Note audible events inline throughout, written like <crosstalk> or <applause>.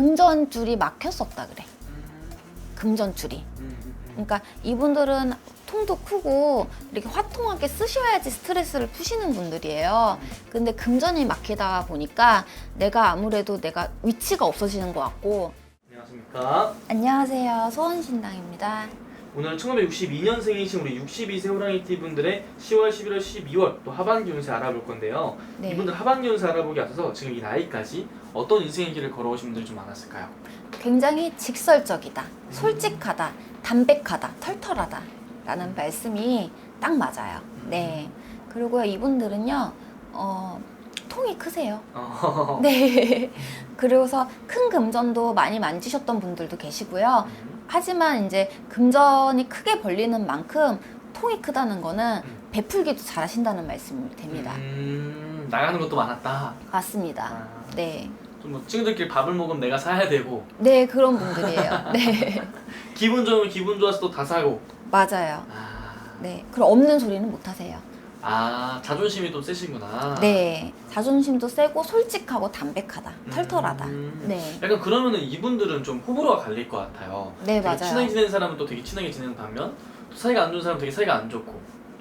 금전줄이 막혔었다 그래. 금전줄이. 그러니까 이분들은 통도 크고 이렇게 화통하게 쓰셔야지 스트레스를 푸시는 분들이에요. 근데 금전이 막히다 보니까 내가 아무래도 내가 위치가 없어지는 것 같고. 안녕하십니까. 안녕하세요. 소원신당입니다. 오늘 1962년생이신 우리 62세 호랑이띠 분들의 10월, 11월, 12월 또 하반기 운세 알아볼 건데요. 네. 이분들 하반기 운세 알아보기 앞서서 지금 이 나이까지 어떤 인생의 길을 걸어오신 분들이 좀 많았을까요? 굉장히 직설적이다, 솔직하다, 담백하다, 털털하다 라는 말씀이 딱 맞아요. 네. 그리고 이분들은요, 어, 통이 크세요. 어. <laughs> 네. 그래서 큰 금전도 많이 만지셨던 분들도 계시고요. 하지만 이제 금전이 크게 벌리는 만큼 통이 크다는 거는 베풀기도 잘하신다는 말씀이 됩니다. 음, 나가는 것도 많았다. 맞습니다. 아, 네. 좀 뭐 친구들끼리 밥을 먹으면 내가 사야 되고 네, 그런 분들이에요. <laughs> 네. 기분 좋으면 기분 좋아서 또 다 사고. 맞아요. 아, 네. 그럼 없는 소리는 못 하세요. 아 자존심이 좀 세시구나. 네. 자존심도 세고 솔직하고 담백하다. 음. 털털하다. 네. 약간 그러면은 이분들은 좀 호불호가 갈릴 것 같아요. 네, 되게 맞아요. 친하게 지내는 사람은 또 되게 친하게 지내는 반면 또 사이가 안 좋은 사람은 되게 사이가 안 좋고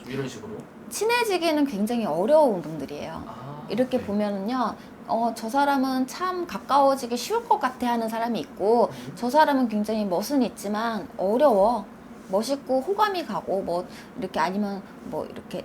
좀 이런 식으로. 친해지기는 굉장히 어려운 분들이에요. 아, 이렇게 네. 보면은요, 어, 저 사람은 참 가까워지기 쉬울 것 같아 하는 사람이 있고, 음. 저 사람은 굉장히 멋은 있지만 어려워. 멋있고 호감이 가고, 뭐, 이렇게 아니면 뭐, 이렇게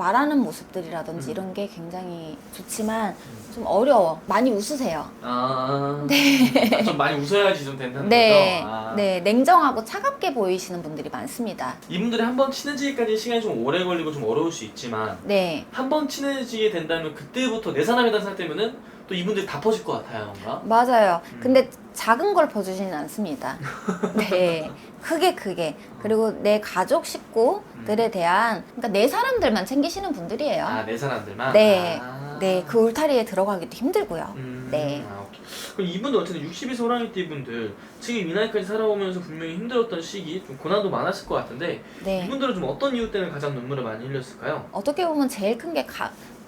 말하는 모습들이라든지 음. 이런 게 굉장히 좋지만 좀 어려워. 많이 웃으세요. 아, 네. 좀 많이 웃어야지 좀 된다는 네, 거죠. 아. 네, 냉정하고 차갑게 보이시는 분들이 많습니다. 이분들이 한 번 친해지기까지 시간이 좀 오래 걸리고 좀 어려울 수 있지만 네, 한 번 친해지게 된다면 그때부터 내 사람이라는 때문은 또 이분들이 다 퍼질 것 같아요, 뭔가. 맞아요. 음. 근데 작은 걸 퍼주지는 않습니다. <laughs> 네. 크게 크게. 그리고 내 가족 식구들에 대한, 그러니까 내 사람들만 챙기시는 분들이에요. 아, 내 사람들만. 네. 아. 네. 그 울타리에 들어가기도 힘들고요. 음, 네. 아, 오케이. 그럼 이분들 어쨌든 62세 호랑이 띠 분들 지금 이 나이까지 살아오면서 분명히 힘들었던 시기, 좀 고난도 많았을 것 같은데 네. 이분들은 좀 어떤 이유 때문에 가장 눈물을 많이 흘렸을까요? 어떻게 보면 제일 큰 게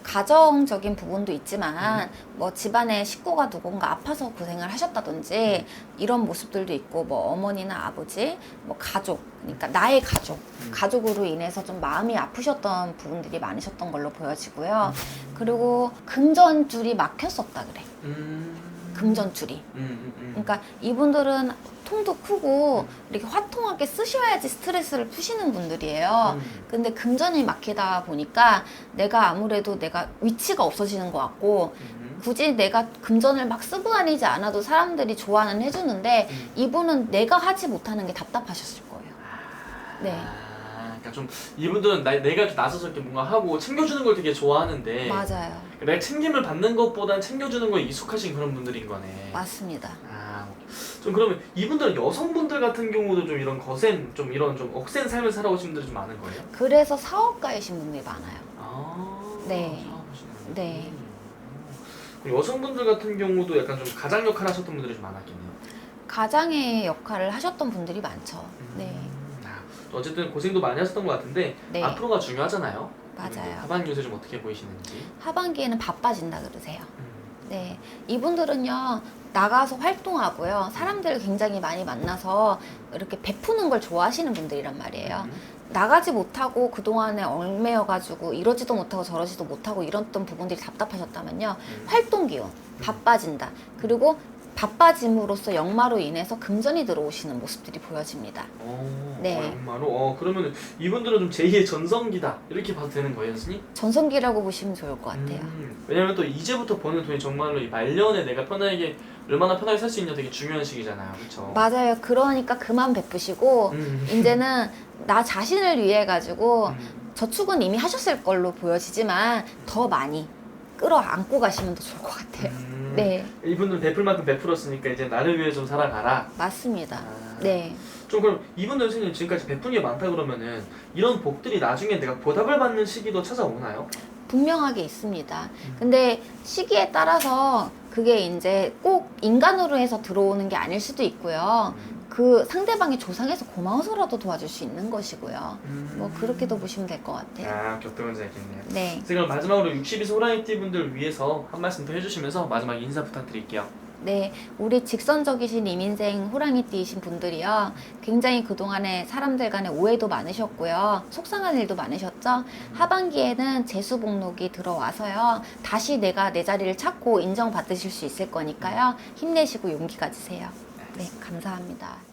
가, 가정적인 부분도 있지만 뭐 집안에 식구가 누군가 아파서 고생을 하셨다든지 이런 모습들도 있고 뭐 어머니나 아버지 뭐 가족 그러니까 나의 가족 음. 가족으로 인해서 좀 마음이 아프셨던 부분들이 많으셨던 걸로 보여지고요. 그리고 금전줄이 막혔었다 그래. 음. 금전줄이 음, 음, 음. 그러니까 이분들은 통도 크고 이렇게 화통하게 쓰셔야지 스트레스를 푸시는 분들이에요 음. 근데 금전이 막히다 보니까 내가 아무래도 내가 위치가 없어지는 것 같고 음. 굳이 내가 금전을 막 쓰고 다니지 않아도 사람들이 좋아는 해주는데 음. 이분은 내가 하지 못하는 게 답답하셨을 거예요. 네. 아, 그러니까 좀 이분들은 나, 내가 이렇게 나서서 이렇게 뭔가 하고 챙겨주는 걸 되게 좋아하는데 맞아요. 내가 챙김을 받는 것보단 챙겨주는 거에 익숙하신 그런 분들인 거네. 맞습니다. 아. 좀 그러면 이분들은 여성분들 같은 경우도 좀 이런 거센, 좀 이런 좀 억센 삶을 살아오신 분들이 좀 많은 거예요? 그래서 사업가이신 분들이 많아요. 아, 네. 사업하시는 네. 음. 그럼 여성분들 같은 경우도 약간 좀 가장 역할 하셨던 분들이 좀 많았겠네요. 가장의 역할을 하셨던 분들이 많죠. 네. 음, 아, 어쨌든 고생도 많이 하셨던 것 같은데 네. 앞으로가 중요하잖아요. 맞아요. 하반기 요새 좀 어떻게 보이시는지. 하반기에는 바빠진다 그러세요. 음. 네. 이분들은요, 나가서 활동하고요. 사람들을 굉장히 많이 만나서 이렇게 베푸는 걸 좋아하시는 분들이란 말이에요. 음. 나가지 못하고 그동안에 얽매여가지고 이러지도 못하고 저러지도 못하고 이랬던 부분들이 답답하셨다면요. 음. 활동 기운, 바빠진다. 그리고 바빠짐으로써 역마로 인해서 금전이 들어오시는 모습들이 보여집니다. 어, 네. 어, 정말로. 어, 그러면 이분들은 좀 제2의 전성기다 이렇게 봐도 되는 거예요, 선생님? 전성기라고 보시면 좋을 것 같아요. 음, 왜냐면 또 이제부터 버는 돈이 정말로 이 말년에 내가 편하게 얼마나 편하게 살 수 있냐 되게 중요한 시기잖아요, 그렇죠? 맞아요. 그러니까 그만 베푸시고 음. 이제는 나 자신을 위해 가지고 음. 저축은 이미 하셨을 걸로 보여지지만 더 많이 끌어안고 가시면 더 좋을 것 같아요. 음. 네, 이분들 베풀 만큼 베풀었으니까 이제 나를 위해 좀 살아가라. 맞습니다. 아. 네, 좀 그럼 이분들 선생님 지금까지 베푼 게 많다 그러면은 이런 복들이 나중에 내가 보답을 받는 시기도 찾아오나요? 분명하게 있습니다. 음. 근데 시기에 따라서 그게 이제 꼭 인간으로 해서 들어오는 게 아닐 수도 있고요. 그 상대방이 조상해서 고마워서라도 도와줄 수 있는 것이고요. 음. 뭐 그렇게도 보시면 될 것 같아요. 아, 격동은 알겠네요. 네. 그럼 마지막으로 62세 호랑이띠 분들 위해서 한 말씀 더 해주시면서 마지막 인사 부탁드릴게요. 네, 우리 직선적이신 이민생 호랑이띠이신 분들이요. 굉장히 그동안에 사람들 간에 오해도 많으셨고요. 속상한 일도 많으셨죠? 하반기에는 재수 복록이 들어와서요. 다시 내가 내 자리를 찾고 인정받으실 수 있을 거니까요. 힘내시고 용기 가지세요. 네, 감사합니다.